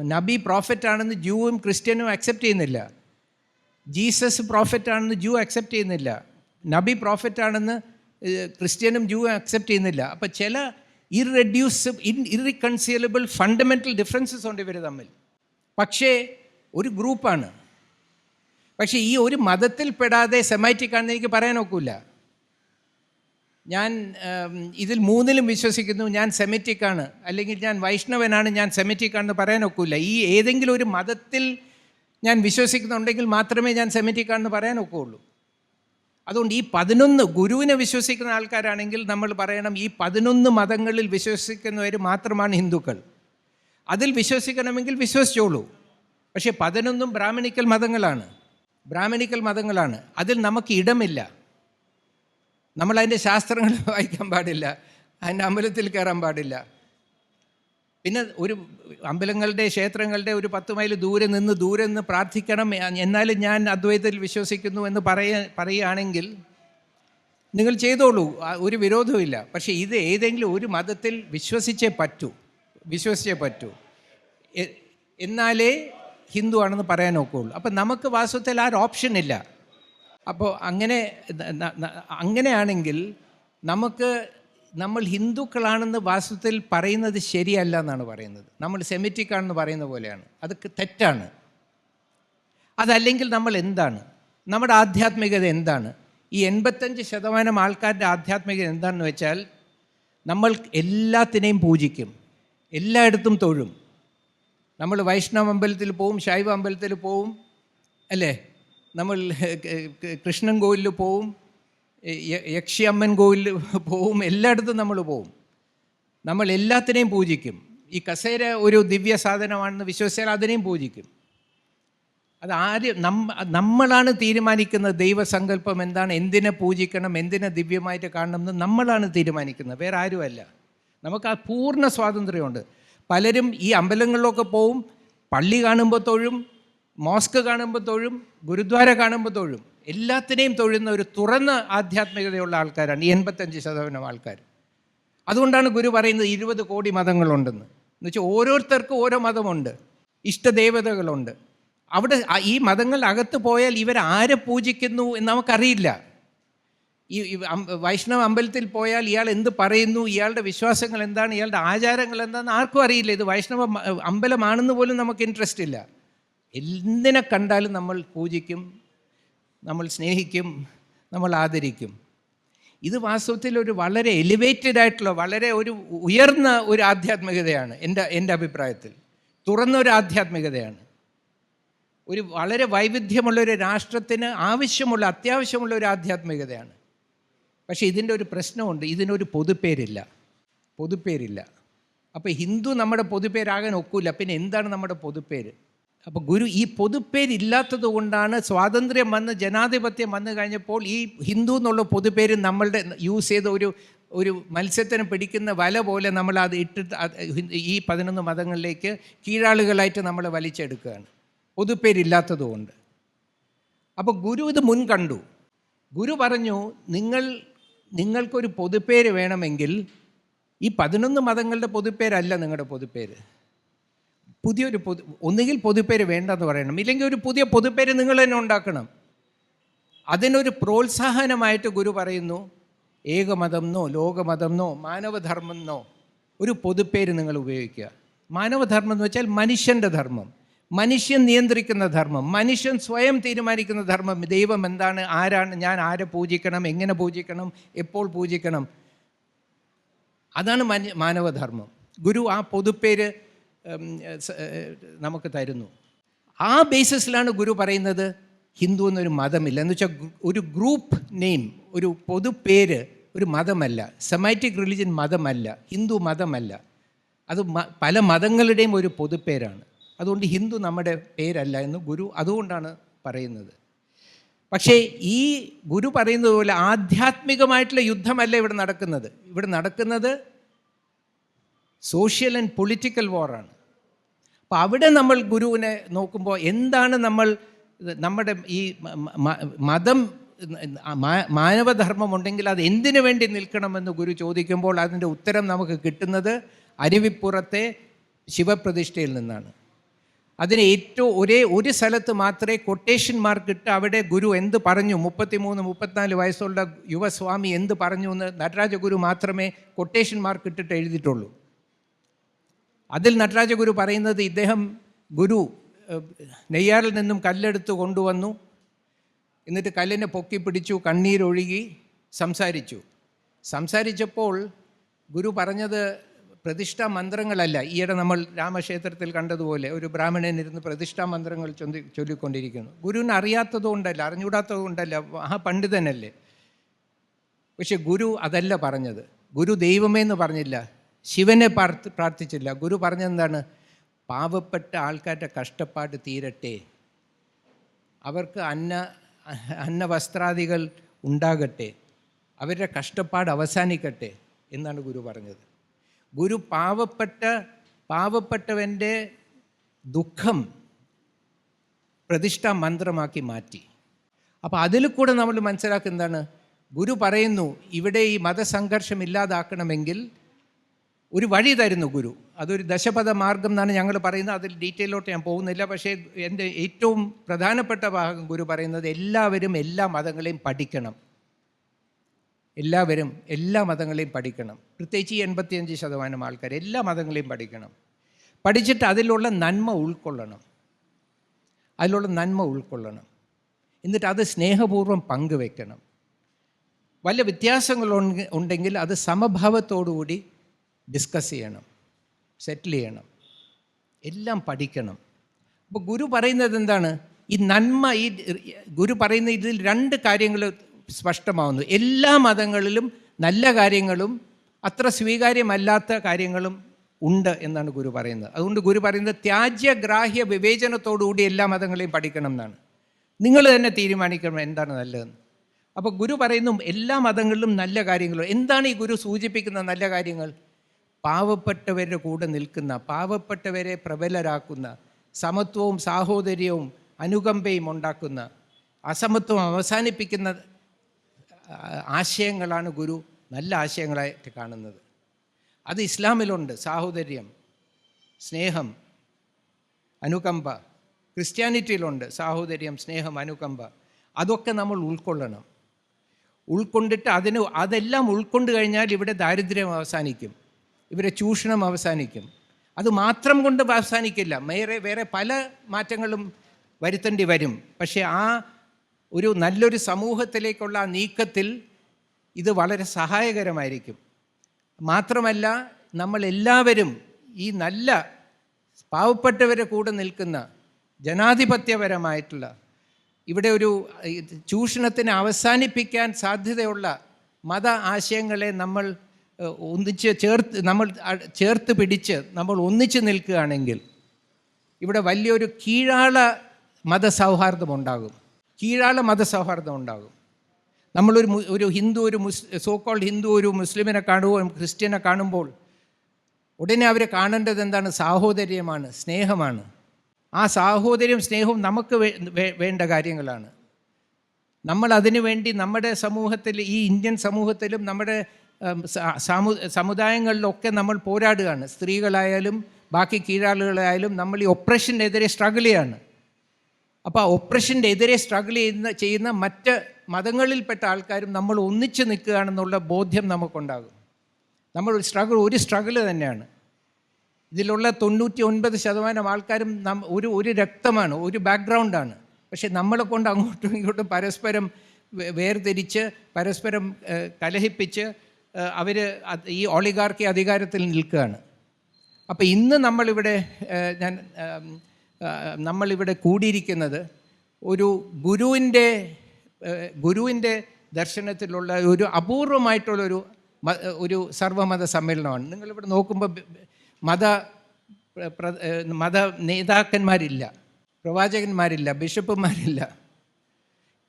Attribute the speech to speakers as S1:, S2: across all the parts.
S1: നബി പ്രോഫറ്റ് ആണെന്ന് ജൂവും ക്രിസ്ത്യനും അക്സെപ്റ്റ് ചെയ്യുന്നില്ല. ജീസസ് പ്രോഫറ്റ് ആണെന്ന് ജൂ അക്സെപ്റ്റ് ചെയ്യുന്നില്ല. നബി പ്രോഫറ്റ് ആണെന്ന് ക്രിസ്ത്യനും ജൂവും അക്സെപ്റ്റ് ചെയ്യുന്നില്ല. അപ്പം ചില irreducible and irreconcilable fundamental differences ഉണ്ട് ഇവർ തമ്മിൽ. പക്ഷേ ഒരു ഗ്രൂപ്പാണ് പക്ഷേ ഈ ഒരു മതത്തിൽ പെടാതെ സെമാറ്റിക് ആണെന്ന് എനിക്ക് പറയാൻ ഒക്കില്ല. ഞാൻ ഇതിൽ മൂന്നിലും വിശ്വസിക്കുന്നു. ഞാൻ സെമിറ്റിക് ആണ്. അല്ലെങ്കിൽ ഞാൻ വൈഷ്ണവനാണ് ഞാൻ സെമിറ്റിക് ആണെന്ന് ഒക്കില്ല ഈ ഏതെങ്കിലും ഒരു മതത്തിൽ ഞാൻ വിശ്വസിക്കുന്നുണ്ടെങ്കിൽ മാത്രമേ ഞാൻ സെമിറ്റിക് ആണെന്ന് ഒക്കുള്ളൂ. അതുകൊണ്ട് ഈ പതിനൊന്ന് ഗുരുവിനെ വിശ്വസിക്കുന്ന ആൾക്കാരാണെങ്കിൽ നമ്മൾ പറയണം ഈ പതിനൊന്ന് മതങ്ങളിൽ വിശ്വസിക്കുന്നവർ മാത്രമാണ് ഹിന്ദുക്കൾ. അതിൽ വിശ്വസിക്കണമെങ്കിൽ വിശ്വസിച്ചോളൂ. പക്ഷേ പതിനൊന്നും ബ്രാഹ്മണിക്കൽ മതങ്ങളാണ്. ബ്രാഹ്മണിക്കൽ മതങ്ങളാണ്. അതിൽ നമുക്ക് ഇടമില്ല. നമ്മൾ അതിന്റെ ശാസ്ത്രങ്ങൾ വായിക്കാൻ പാടില്ല. അതിന്റെ അമ്പലത്തിൽ കയറാൻ പാടില്ല. പിന്നെ ഒരു അമ്പലങ്ങളുടെ ക്ഷേത്രങ്ങളുടെ ഒരു പത്ത് മൈൽ ദൂരെ നിന്ന് ദൂരെ നിന്ന് പ്രാർത്ഥിക്കണം. എന്നാലും ഞാൻ അദ്വൈതത്തിൽ വിശ്വസിക്കുന്നു എന്ന് പറയ പറയുകയാണെങ്കിൽ നിങ്ങൾ ചെയ്തോളൂ. ഒരു വിരോധവുമില്ല. പക്ഷേ ഇത് ഏതെങ്കിലും ഒരു മതത്തിൽ വിശ്വസിച്ചേ പറ്റൂ. വിശ്വസിച്ചേ പറ്റൂ. എന്നാലേ ഹിന്ദു ആണെന്ന് പറയാൻ നോക്കുകയുള്ളൂ അപ്പം നമുക്ക് വാസ്തവത്തിൽ ആ ഒരു ഓപ്ഷൻ ഇല്ല. അപ്പോൾ അങ്ങനെ അങ്ങനെയാണെങ്കിൽ നമുക്ക് നമ്മൾ ഹിന്ദുക്കളാണെന്ന് വാസ്തവത്തിൽ പറയുന്നത് ശരിയല്ല എന്നാണ് പറയുന്നത്. നമ്മൾ സെമിറ്റിക് ആണെന്ന് പറയുന്ന പോലെയാണ്. അത് തെറ്റാണ്. അതല്ലെങ്കിൽ നമ്മൾ എന്താണ്? നമ്മുടെ ആധ്യാത്മികത എന്താണ്? ഈ എൺപത്തഞ്ച് ശതമാനം ആൾക്കാരുടെ ആധ്യാത്മികത എന്താണെന്ന് വെച്ചാൽ നമ്മൾ എല്ലാത്തിനെയും പൂജിക്കും. എല്ലായിടത്തും തൊഴും. നമ്മൾ വൈഷ്ണവ അമ്പലത്തിൽ പോവും ശൈവ അമ്പലത്തിൽ പോവും അല്ലേ? നമ്മൾ കൃഷ്ണൻ കോവിലിൽ പോവും യക്ഷിയമ്മൻ കോവിലിൽ പോവും എല്ലായിടത്തും നമ്മൾ പോവും. നമ്മൾ എല്ലാത്തിനെയും പൂജിക്കും. ഈ കസേര ഒരു ദിവ്യ സാധനമാണെന്ന് വിശ്വസിച്ചാൽ അതിനെയും പൂജിക്കും. അത് നമ്മ നമ്മളാണ് തീരുമാനിക്കുന്നത് ദൈവസങ്കല്പം എന്താണ് എന്തിനെ പൂജിക്കണം എന്തിനെ ദിവ്യമായിട്ട് കാണണം എന്ന് നമ്മളാണ് തീരുമാനിക്കുന്നത്. വേറെ ആരുമല്ല. നമുക്ക് ആ പൂർണ സ്വാതന്ത്ര്യമുണ്ട്. പലരും ഈ അമ്പലങ്ങളിലൊക്കെ പോവും പള്ളി കാണുമ്പോൾ മോസ്ക് കാണുമ്പോൾ തൊഴും ഗുരുദ്വാര കാണുമ്പോൾ തൊഴും. എല്ലാത്തിനെയും തൊഴുന്ന ഒരു തുറന്ന ആധ്യാത്മികതയുള്ള ആൾക്കാരാണ് ഈ എൺപത്തഞ്ച് ശതമാനം ആൾക്കാർ. അതുകൊണ്ടാണ് ഗുരു പറയുന്നത് ഇരുപത് കോടി മതങ്ങളുണ്ടെന്ന്. എന്ന് വെച്ചാൽ ഓരോരുത്തർക്കും ഓരോ മതമുണ്ട് ഇഷ്ടദേവതകളുണ്ട്. അവിടെ ഈ മതങ്ങളകത്ത് പോയാൽ ഇവർ ആരെ പൂജിക്കുന്നു എന്ന് നമുക്കറിയില്ല. ഈ വൈഷ്ണവ അമ്പലത്തിൽ പോയാൽ ഇയാൾ എന്ത് പറയുന്നു ഇയാളുടെ വിശ്വാസങ്ങൾ എന്താണ് ഇയാളുടെ ആചാരങ്ങൾ എന്താണെന്ന് ആർക്കും അറിയില്ല. ഇത് വൈഷ്ണവ അമ്പലമാണെന്ന് പോലും നമുക്ക് ഇൻട്രസ്റ്റ് ഇല്ല. എന്തിനെ കണ്ടാലും നമ്മൾ പൂജിക്കും നമ്മൾ സ്നേഹിക്കും നമ്മൾ ആദരിക്കും. ഇത് വാസ്തവത്തിൽ ഒരു വളരെ എലിവേറ്റഡ് ആയിട്ടുള്ള വളരെ ഒരു ഉയർന്ന ഒരു ആധ്യാത്മികതയാണ് എന്റെ എന്റെ അഭിപ്രായത്തിൽ. തുറന്ന ഒരു ആധ്യാത്മികതയാണ്. ഒരു വളരെ വൈവിധ്യമുള്ള ഒരു രാഷ്ട്രത്തിന് ആവശ്യമുള്ള അത്യാവശ്യമുള്ള ഒരു ആധ്യാത്മികതയാണ്. പക്ഷേ ഇതിന്റെ ഒരു പ്രശ്നമുണ്ട് ഇതിനൊരു പൊതുപ്പേരില്ല. പൊതുപ്പേരില്ല. അപ്പോൾ ഹിന്ദു നമ്മുടെ പൊതുപ്പേരാകാൻ ഒക്കില്ല പിന്നെ എന്താണ് നമ്മുടെ പൊതുപ്പേര് അപ്പോൾ ഗുരു ഈ പൊതുപ്പേരില്ലാത്തത് കൊണ്ടാണ് സ്വാതന്ത്ര്യം വന്ന് ജനാധിപത്യം വന്നു കഴിഞ്ഞപ്പോൾ ഈ ഹിന്ദു എന്നുള്ള പൊതുപ്പേര് നമ്മളുടെ യൂസ് ചെയ്ത ഒരു ഒരു മത്സ്യത്തിന് പിടിക്കുന്ന വല പോലെ നമ്മൾ അത് ഇട്ടിട്ട് ഈ പതിനൊന്ന് മതങ്ങളിലേക്ക് കീഴാളുകളായിട്ട് നമ്മൾ വലിച്ചെടുക്കുകയാണ്. പൊതുപ്പേരില്ലാത്തത് കൊണ്ട്. അപ്പോൾ ഗുരു ഇത് മുൻകണ്ടു ഗുരു പറഞ്ഞു നിങ്ങൾ നിങ്ങൾക്കൊരു പൊതുപ്പേര് വേണമെങ്കിൽ ഈ പതിനൊന്ന് മതങ്ങളുടെ പൊതുപ്പേരല്ല നിങ്ങളുടെ പൊതുപ്പേര് പുതിയൊരു പൊതു ഒന്നുകിൽ പൊതുപ്പേര് വേണ്ടെന്ന് പറയണം. ഇല്ലെങ്കിൽ ഒരു പുതിയ പൊതുപ്പേര് നിങ്ങൾ തന്നെ ഉണ്ടാക്കണം. അതിനൊരു പ്രോത്സാഹനമായിട്ട് ഗുരു പറയുന്നു ഏകമതം എന്നോ ലോകമതം എന്നോ മാനവധർമ്മം എന്നോ ഒരു പൊതുപ്പേര് നിങ്ങൾ ഉപയോഗിക്കുക. മാനവധർമ്മം എന്ന് വെച്ചാൽ മനുഷ്യന്റെ ധർമ്മം. മനുഷ്യൻ നിയന്ത്രിക്കുന്ന ധർമ്മം. മനുഷ്യൻ സ്വയം തീരുമാനിക്കുന്ന ധർമ്മം. ദൈവം എന്താണ് ആരാണ് ഞാൻ ആരെ പൂജിക്കണം എങ്ങനെ പൂജിക്കണം എപ്പോൾ പൂജിക്കണം. അതാണ് മാനവധർമ്മം. ഗുരു ആ പൊതുപ്പേര് നമുക്ക് തരുന്നു. ആ ബേസിസിലാണ് ഗുരു പറയുന്നത് ഹിന്ദു എന്നൊരു മതമില്ല. എന്ന് വെച്ചാൽ ഒരു ഗ്രൂപ്പ് നെയിം ഒരു പൊതുപേര് ഒരു മതമല്ല. സെമാറ്റിക് റിലിജൻ മതമല്ല. ഹിന്ദു മതമല്ല. അത് പല മതങ്ങളുടെയും ഒരു പൊതുപ്പേരാണ് അതുകൊണ്ട് ഹിന്ദു നമ്മുടെ പേരല്ല എന്ന് ഗുരു അതുകൊണ്ടാണ് പറയുന്നത്. പക്ഷേ ഈ ഗുരു പറയുന്നത് പോലെ ആധ്യാത്മികമായിട്ടുള്ള യുദ്ധമല്ല ഇവിടെ നടക്കുന്നത്. ഇവിടെ നടക്കുന്നത് സോഷ്യൽ ആൻഡ് പൊളിറ്റിക്കൽ വാറാണ് അപ്പോൾ അവിടെ നമ്മൾ ഗുരുവിനെ നോക്കുമ്പോൾ എന്താണ് നമ്മൾ നമ്മുടെ ഈ മതം മാനവധർമ്മമുണ്ടെങ്കിൽ അത് എന്തിനു വേണ്ടി നിൽക്കണമെന്ന് ഗുരു ചോദിക്കുമ്പോൾ അതിന്റെ ഉത്തരം നമുക്ക് കിട്ടുന്നത് അരുവിപ്പുറത്തെ ശിവപ്രതിഷ്ഠയിൽ നിന്നാണ്. അതിന് ഏറ്റവും ഒരേ ഒരു സ്ഥലത്ത് മാത്രമേ കൊട്ടേഷൻ മാർക്ക് ഇട്ട് അവിടെ ഗുരു എന്ത് പറഞ്ഞു? മുപ്പത്തിമൂന്ന് മുപ്പത്തിനാല് വയസ്സുള്ള യുവസ്വാമി എന്ത് പറഞ്ഞു എന്ന് നടരാജ ഗുരു മാത്രമേ കൊട്ടേഷൻ മാർക്ക് ഇട്ടിട്ട് എഴുതിയിട്ടുള്ളൂ. അതിൽ നടരാജ ഗുരു പറയുന്നത് ഇദ്ദേഹം ഗുരു നെയ്യാറിൽ നിന്നും കല്ലെടുത്ത് കൊണ്ടുവന്നു. എന്നിട്ട് കല്ലിനെ പൊക്കി പിടിച്ചു കണ്ണീരൊഴുകി സംസാരിച്ചു. സംസാരിച്ചപ്പോൾ ഗുരു പറഞ്ഞത് പ്രതിഷ്ഠാ മന്ത്രങ്ങളല്ല. ഈയിടെ നമ്മൾ രാമക്ഷേത്രത്തിൽ കണ്ടതുപോലെ ഒരു ബ്രാഹ്മണനിരുന്ന് പ്രതിഷ്ഠാ മന്ത്രങ്ങൾ ചൊല്ലി ചൊല്ലിക്കൊണ്ടിരിക്കുന്നു. ഗുരുവിന് അറിയാത്തതുകൊണ്ടല്ല അറിഞ്ഞുകൂടാത്തതുകൊണ്ടല്ല ആ പണ്ഡിതനല്ലേ. പക്ഷെ ഗുരു അതല്ല പറഞ്ഞത്. ഗുരു ദൈവമേ എന്ന് പറഞ്ഞില്ല. ശിവനെ പ്രാർത്ഥി പ്രാർത്ഥിച്ചില്ല. ഗുരു പറഞ്ഞെന്താണ് പാവപ്പെട്ട ആൾക്കാരുടെ കഷ്ടപ്പാട് തീരട്ടെ. അവർക്ക് അന്ന അന്നവസ്ത്രാദികൾ ഉണ്ടാകട്ടെ. അവരുടെ കഷ്ടപ്പാട് അവസാനിക്കട്ടെ എന്നാണ് ഗുരു പറഞ്ഞത്. ഗുരു പാവപ്പെട്ട പാവപ്പെട്ടവന്റെ ദുഃഖം പ്രതിഷ്ഠാ മന്ത്രമാക്കി മാറ്റി. അപ്പോൾ അതിൽ കൂടെ നമ്മൾ മനസ്സിലാക്കുന്നതാണ് ഗുരു പറയുന്നു ഇവിടെ ഈ മതസംഘർഷം ഇല്ലാതാക്കണമെങ്കിൽ ഒരു വഴി തരുന്നു ഗുരു. അതൊരു ദശപഥ മാർഗം എന്നാണ് ഞങ്ങൾ പറയുന്നത്. അതിൽ ഡീറ്റെയിലോട്ട് ഞാൻ പോകുന്നില്ല. പക്ഷേ എന്റെ ഏറ്റവും പ്രധാനപ്പെട്ട ഭാഗം ഗുരു പറയുന്നത് എല്ലാവരും എല്ലാ മതങ്ങളെയും പഠിക്കണം. എല്ലാവരും എല്ലാ മതങ്ങളെയും പഠിക്കണം. പ്രത്യേകിച്ച് ഈ എൺപത്തിയഞ്ച് ശതമാനം ആൾക്കാർ എല്ലാ മതങ്ങളെയും പഠിക്കണം. പഠിച്ചിട്ട് അതിലുള്ള നന്മ ഉൾക്കൊള്ളണം. അതിലുള്ള നന്മ ഉൾക്കൊള്ളണം. എന്നിട്ട് അത് സ്നേഹപൂർവം പങ്കുവെക്കണം. വല്ല വ്യത്യാസങ്ങൾ ഉണ്ടെങ്കിൽ അത് സമഭാവത്തോടുകൂടി ഡിസ്കസ് ചെയ്യണം സെറ്റിൽ ചെയ്യണം എല്ലാം പഠിക്കണം. അപ്പോൾ ഗുരു പറയുന്നത് എന്താണ്? ഈ നന്മ ഈ ഗുരു പറയുന്ന ഇതിൽ രണ്ട് കാര്യങ്ങൾ സ്പഷ്ടമാവുന്നു. എല്ലാ മതങ്ങളിലും നല്ല കാര്യങ്ങളും അത്ര സ്വീകാര്യമല്ലാത്ത കാര്യങ്ങളും ഉണ്ട് എന്നാണ് ഗുരു പറയുന്നത്. അതുകൊണ്ട് ഗുരു പറയുന്നത് ത്യാജ്യഗ്രാഹ്യ വിവേചനത്തോടുകൂടി എല്ലാ മതങ്ങളെയും പഠിക്കണം എന്നാണ്. നിങ്ങൾ തന്നെ തീരുമാനിക്കണം എന്താണ് നല്ലതെന്ന്. അപ്പോൾ ഗുരു പറയുന്നു എല്ലാ മതങ്ങളിലും നല്ല കാര്യങ്ങളും എന്താണ് ഈ ഗുരു സൂചിപ്പിക്കുന്ന നല്ല കാര്യങ്ങൾ? പാവപ്പെട്ടവരുടെ കൂടെ നിൽക്കുന്ന പാവപ്പെട്ടവരെ പ്രബലരാക്കുന്ന സമത്വവും സാഹോദര്യവും അനുകമ്പയും ഉണ്ടാക്കുന്ന അസമത്വം അവസാനിപ്പിക്കുന്ന ആശയങ്ങളാണ് ഗുരു നല്ല ആശയങ്ങളായിട്ട് കാണുന്നത്. അത് ഇസ്ലാമിലുണ്ട്. സാഹോദര്യം സ്നേഹം അനുകമ്പ. ക്രിസ്ത്യാനിറ്റിയിലുണ്ട്. സാഹോദര്യം സ്നേഹം അനുകമ്പ. അതൊക്കെ നമ്മൾ ഉൾക്കൊള്ളണം. ഉൾക്കൊണ്ടിട്ട് അതിന് അതെല്ലാം ഉൾക്കൊണ്ട് കഴിഞ്ഞാൽ ഇവിടെ ദാരിദ്ര്യം അവസാനിക്കും. ഇവരെ ചൂഷണം അവസാനിക്കും. അത് മാത്രം കൊണ്ട് അവസാനിക്കില്ല. വേറെ വേറെ പല മാറ്റങ്ങളും വരുത്തേണ്ടി വരും. പക്ഷേ ആ ഒരു നല്ലൊരു സമൂഹത്തിലേക്കുള്ള ആ നീക്കത്തിൽ ഇത് വളരെ സഹായകരമായിരിക്കും. മാത്രമല്ല നമ്മളെല്ലാവരും ഈ നല്ല പാവപ്പെട്ടവരെ കൂടെ നിൽക്കുന്ന ജനാധിപത്യപരമായിട്ടുള്ള ഇവിടെ ഒരു ചൂഷണത്തിന് അവസാനിപ്പിക്കാൻ സാധ്യതയുള്ള മത ആശയങ്ങളെ നമ്മൾ ഒന്നിച്ച് ചേർത്ത് നമ്മൾ ചേർത്ത് പിടിച്ച് നമ്മൾ ഒന്നിച്ച് നിൽക്കുകയാണെങ്കിൽ ഇവിടെ വലിയൊരു കീഴാള മതസൗഹാർദ്ദം ഉണ്ടാകും കീഴാള മതസൗഹാർദ്ദം ഉണ്ടാകും നമ്മളൊരു ഒരു ഹിന്ദു ഒരു മുസ് സോക്കോൾ ഹിന്ദു ഒരു മുസ്ലിമിനെ കാണുമ്പോൾ ക്രിസ്ത്യനെ കാണുമ്പോൾ ഉടനെ അവരെ കാണേണ്ടത് എന്താണ്? സാഹോദര്യമാണ് സ്നേഹമാണ്. ആ സാഹോദര്യം സ്നേഹവും നമുക്ക് വേണ്ട കാര്യങ്ങളാണ്. നമ്മൾ അതിനു വേണ്ടി നമ്മുടെ സമൂഹത്തിൽ ഈ ഇന്ത്യൻ സമൂഹത്തിലും നമ്മുടെ സമുദായങ്ങളിലൊക്കെ നമ്മൾ പോരാടുകയാണ്. സ്ത്രീകളായാലും ബാക്കി കീഴാളുകളായാലും നമ്മൾ ഈ ഒപ്രഷനെതിരെ സ്ട്രഗിൾ ചെയ്യാണ്. അപ്പോൾ ആ ഒപ്രഷന്റെ എതിരെ സ്ട്രഗിൾ ചെയ്യുന്ന ചെയ്യുന്ന മറ്റ് മതങ്ങളിൽപ്പെട്ട ആൾക്കാരും നമ്മൾ ഒന്നിച്ച് നിൽക്കുകയാണെന്നുള്ള ബോധ്യം നമുക്കുണ്ടാകും. നമ്മൾ ഒരു സ്ട്രഗിൾ ഒരു സ്ട്രഗിൾ തന്നെയാണ്. ഇതിലുള്ള തൊണ്ണൂറ്റി ഒൻപത് ശതമാനം ആൾക്കാരും ഒരു ഒരു രക്തമാണ് ഒരു ബാക്ക്ഗ്രൗണ്ടാണ് പക്ഷെ നമ്മളെ കൊണ്ട് അങ്ങോട്ടും ഇങ്ങോട്ടും പരസ്പരം വേർതിരിച്ച് പരസ്പരം കലഹിപ്പിച്ച് അവർ ഈ ഒളിഗാർക്കി അധികാരത്തിൽ നിൽക്കുകയാണ്. അപ്പോൾ ഇന്ന് നമ്മളിവിടെ ഞാൻ നമ്മളിവിടെ കൂടിയിരിക്കുന്നത് ഒരു ഗുരുവിന്റെ ഗുരുവിന്റെ ദർശനത്തിലുള്ള ഒരു അപൂർവമായിട്ടുള്ളൊരു ഒരു സർവമത സമ്മേളനമാണ്. നിങ്ങളിവിടെ നോക്കുമ്പോൾ മത മത നേതാക്കന്മാരില്ല പ്രവാചകന്മാരില്ല ബിഷപ്പുമാരില്ല.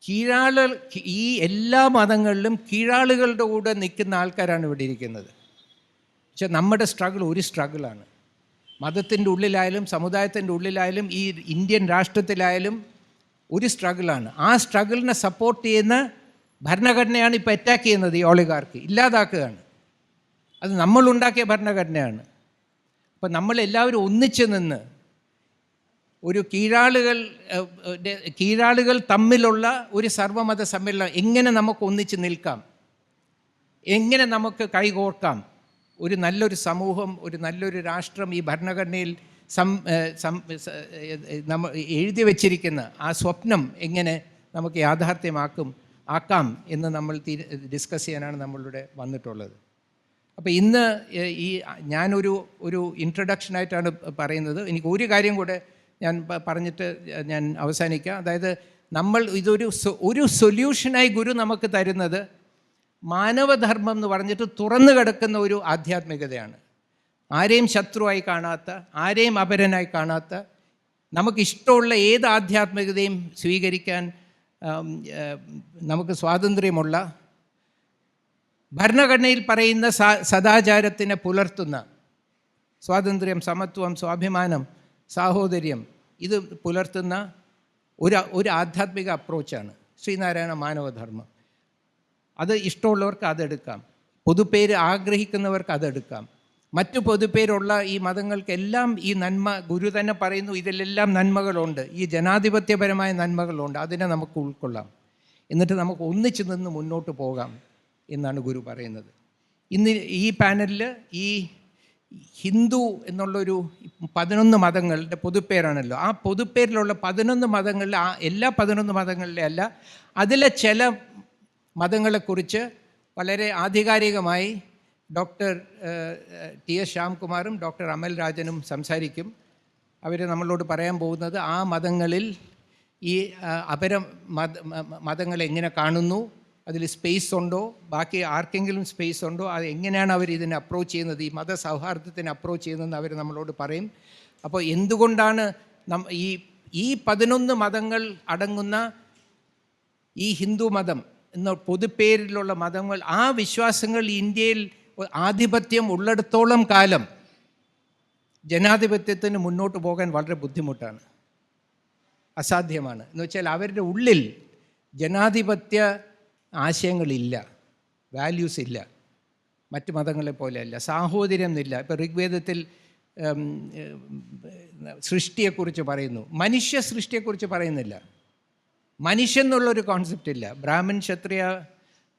S1: കീഴാള ഈ എല്ലാ മതങ്ങളിലും കീഴാളുകളുടെ കൂടെ നിൽക്കുന്ന ആൾക്കാരാണ് ഇവിടെ ഇരിക്കുന്നത്. പക്ഷെ നമ്മുടെ സ്ട്രഗിൾ ഒരു സ്ട്രഗിളാണ്. മതത്തിന്റെ ഉള്ളിലായാലും സമുദായത്തിന്റെ ഉള്ളിലായാലും ഈ ഇന്ത്യൻ രാഷ്ട്രത്തിലായാലും ഒരു സ്ട്രഗിളാണ്. ആ സ്ട്രഗിളിനെ സപ്പോർട്ട് ചെയ്യുന്ന ഭരണഘടനയാണ് ഇപ്പോൾ അറ്റാക്ക് ചെയ്യുന്നത് ഈ ഓളികാർക്ക് ഇല്ലാതാക്കുകയാണ്. അത് നമ്മളുണ്ടാക്കിയ ഭരണഘടനയാണ്. അപ്പം നമ്മളെല്ലാവരും ഒന്നിച്ച് നിന്ന് ഒരു കീഴാളുകൾ കീഴാളുകൾ തമ്മിലുള്ള ഒരു സർവമത സമ്മേളനം എങ്ങനെ നമുക്ക് ഒന്നിച്ച് നിൽക്കാം? എങ്ങനെ നമുക്ക് കൈകോർക്കാം? ഒരു നല്ലൊരു സമൂഹം ഒരു നല്ലൊരു രാഷ്ട്രം ഈ ഭരണഘടനയിൽ സം എഴുതി വച്ചിരിക്കുന്ന ആ സ്വപ്നം എങ്ങനെ നമുക്ക് യാഥാർത്ഥ്യമാക്കും ആക്കാം എന്ന് നമ്മൾ ഡിസ്കസ് ചെയ്യാനാണ് നമ്മളിവിടെ വന്നിട്ടുള്ളത്. അപ്പോൾ ഇന്ന് ഈ ഞാനൊരു ഒരു ഇൻട്രഡക്ഷനായിട്ടാണ് പറയുന്നത്. എനിക്ക് ഒരു കാര്യം കൂടെ ഞാൻ പറഞ്ഞിട്ട് ഞാൻ അവസാനിക്കാം. അതായത് നമ്മൾ ഇതൊരു ഒരു സൊല്യൂഷനായി ഗുരു നമുക്ക് തരുന്നത് മാനവധർമ്മം എന്ന് പറഞ്ഞിട്ട് തുറന്നു കിടക്കുന്ന ഒരു ആധ്യാത്മികതയാണ്. ആരെയും ശത്രുവായി കാണാത്ത ആരെയും അപരനായി കാണാത്ത നമുക്കിഷ്ടമുള്ള ഏത് ആധ്യാത്മികതയും സ്വീകരിക്കാൻ നമുക്ക് സ്വാതന്ത്ര്യമുള്ള ഭരണഘടനയിൽ പറയുന്ന സദാചാരത്തിനെ പുലർത്തുന്ന സ്വാതന്ത്ര്യം സമത്വം സ്വാഭിമാനം സാഹോദര്യം ഇത് പുലർത്തുന്ന ഒരു ഒരു ആധ്യാത്മിക അപ്രോച്ചാണ് ശ്രീനാരായണ മാനവധർമ്മം. അത് ഇഷ്ടമുള്ളവർക്ക് അതെടുക്കാം. പൊതുപ്പേര് ആഗ്രഹിക്കുന്നവർക്ക് അതെടുക്കാം. മറ്റു പൊതുപ്പേരുള്ള ഈ മതങ്ങൾക്കെല്ലാം ഈ നന്മ ഗുരു തന്നെ പറയുന്നു ഇതിലെല്ലാം നന്മകളുണ്ട്. ഈ ജനാധിപത്യപരമായ നന്മകളുണ്ട്. അതിനെ നമുക്ക് ഉൾക്കൊള്ളാം. എന്നിട്ട് നമുക്ക് ഒന്നിച്ചു നിന്ന് മുന്നോട്ട് പോകാം എന്നാണ് ഗുരു പറയുന്നത്. ഇന്ന് ഈ പാനലിൽ ഈ ഹിന്ദു എന്നുള്ളൊരു പതിനൊന്ന് മതങ്ങളുടെ പൊതുപ്പേരാണല്ലോ. ആ പൊതുപ്പേരിലുള്ള പതിനൊന്ന് മതങ്ങളിലെ ആ എല്ലാ പതിനൊന്ന് മതങ്ങളിലെ അല്ല അതിലെ ചില മതങ്ങളെക്കുറിച്ച് വളരെ ആധികാരികമായി ഡോക്ടർ ടി എസ് ശ്യാംകുമാറും ഡോക്ടർ അമൽ രാജനും സംസാരിക്കും. അവർ നമ്മളോട് പറയാൻ പോകുന്നത് ആ മതങ്ങളിൽ ഈ അപരം മത മതങ്ങളെങ്ങനെ കാണുന്നു അതിൽ സ്പേസ് ഉണ്ടോ? ബാക്കി ആർക്കെങ്കിലും സ്പേസ് ഉണ്ടോ? അത് എങ്ങനെയാണ് അവർ ഇതിനെ അപ്രോച്ച് ചെയ്യുന്നത്? ഈ മതസൗഹാർദ്ദത്തിന് അപ്രോച്ച് ചെയ്യുന്നതെന്ന് അവർ നമ്മളോട് പറയും. അപ്പോൾ എന്തുകൊണ്ടാണ് നം ഈ ഈ പതിനൊന്ന് മതങ്ങൾ അടങ്ങുന്ന ഈ ഹിന്ദു മതം എന്ന പൊതുപ്പേരിലുള്ള മതങ്ങൾ ആ വിശ്വാസങ്ങൾ ഇന്ത്യയിൽ ആധിപത്യം ഉള്ളിടത്തോളം കാലം ജനാധിപത്യത്തിന് മുന്നോട്ട് പോകാൻ വളരെ ബുദ്ധിമുട്ടാണ്. അസാധ്യമാണ്. എന്ന് വെച്ചാൽ അവരുടെ ഉള്ളിൽ ജനാധിപത്യ ആശയങ്ങളില്ല വാല്യൂസ് ഇല്ല മറ്റ് മതങ്ങളെ പോലെയല്ല സാഹോദര്യം ഇല്ല ഇപ്പോൾ ഋഗ്വേദത്തിൽ സൃഷ്ടിയെക്കുറിച്ച് പറയുന്നു. മനുഷ്യ സൃഷ്ടിയെക്കുറിച്ച് പറയുന്നില്ല. മനുഷ്യൻ എന്നുള്ളൊരു കോൺസെപ്റ്റ് ഇല്ല. ബ്രാഹ്മൺ ക്ഷത്രിയ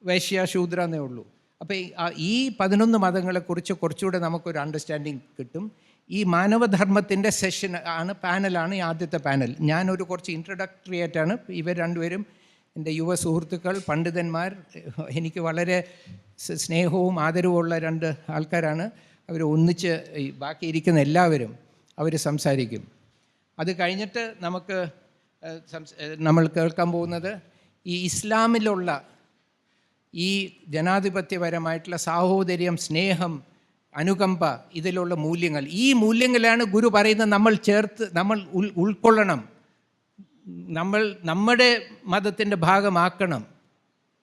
S1: വേശ്യ ശൂദ്ര എന്നേ ഉള്ളൂ. അപ്പോൾ ഈ പതിനൊന്ന് മതങ്ങളെക്കുറിച്ച് കുറച്ചുകൂടെ നമുക്കൊരു അണ്ടർസ്റ്റാൻഡിങ് കിട്ടും. ഈ മാനവധർമ്മത്തിന്റെ സെഷൻ ആണ് പാനലാണ് ഈ ആദ്യത്തെ പാനൽ ഞാനൊരു കുറച്ച് ഇൻട്രഡക്ടറി ആയിട്ടാണ് ഇവർ രണ്ടുപേരും എന്റെ യുവ സുഹൃത്തുക്കൾ പണ്ഡിതന്മാർ എനിക്ക് വളരെ സ്നേഹവും ആദരവുമുള്ള രണ്ട് ആൾക്കാരാണ്. അവർ ഒന്നിച്ച് ബാക്കിയിരിക്കുന്ന എല്ലാവരും അവർ സംസാരിക്കും. അത് കഴിഞ്ഞിട്ട് നമുക്ക് നമ്മൾ കേൾക്കാൻ പോകുന്നത് ഈ ഇസ്ലാമിലുള്ള ഈ ജനാധിപത്യപരമായിട്ടുള്ള സാഹോദര്യം സ്നേഹം അനുകമ്പ ഇതിലുള്ള മൂല്യങ്ങൾ. ഈ മൂല്യങ്ങളാണ് ഗുരു പറയുന്നത് നമ്മൾ ചേർത്ത് നമ്മൾ ഉൾ ഉൾക്കൊള്ളണം. നമ്മൾ നമ്മുടെ മതത്തിന്റെ ഭാഗമാക്കണം.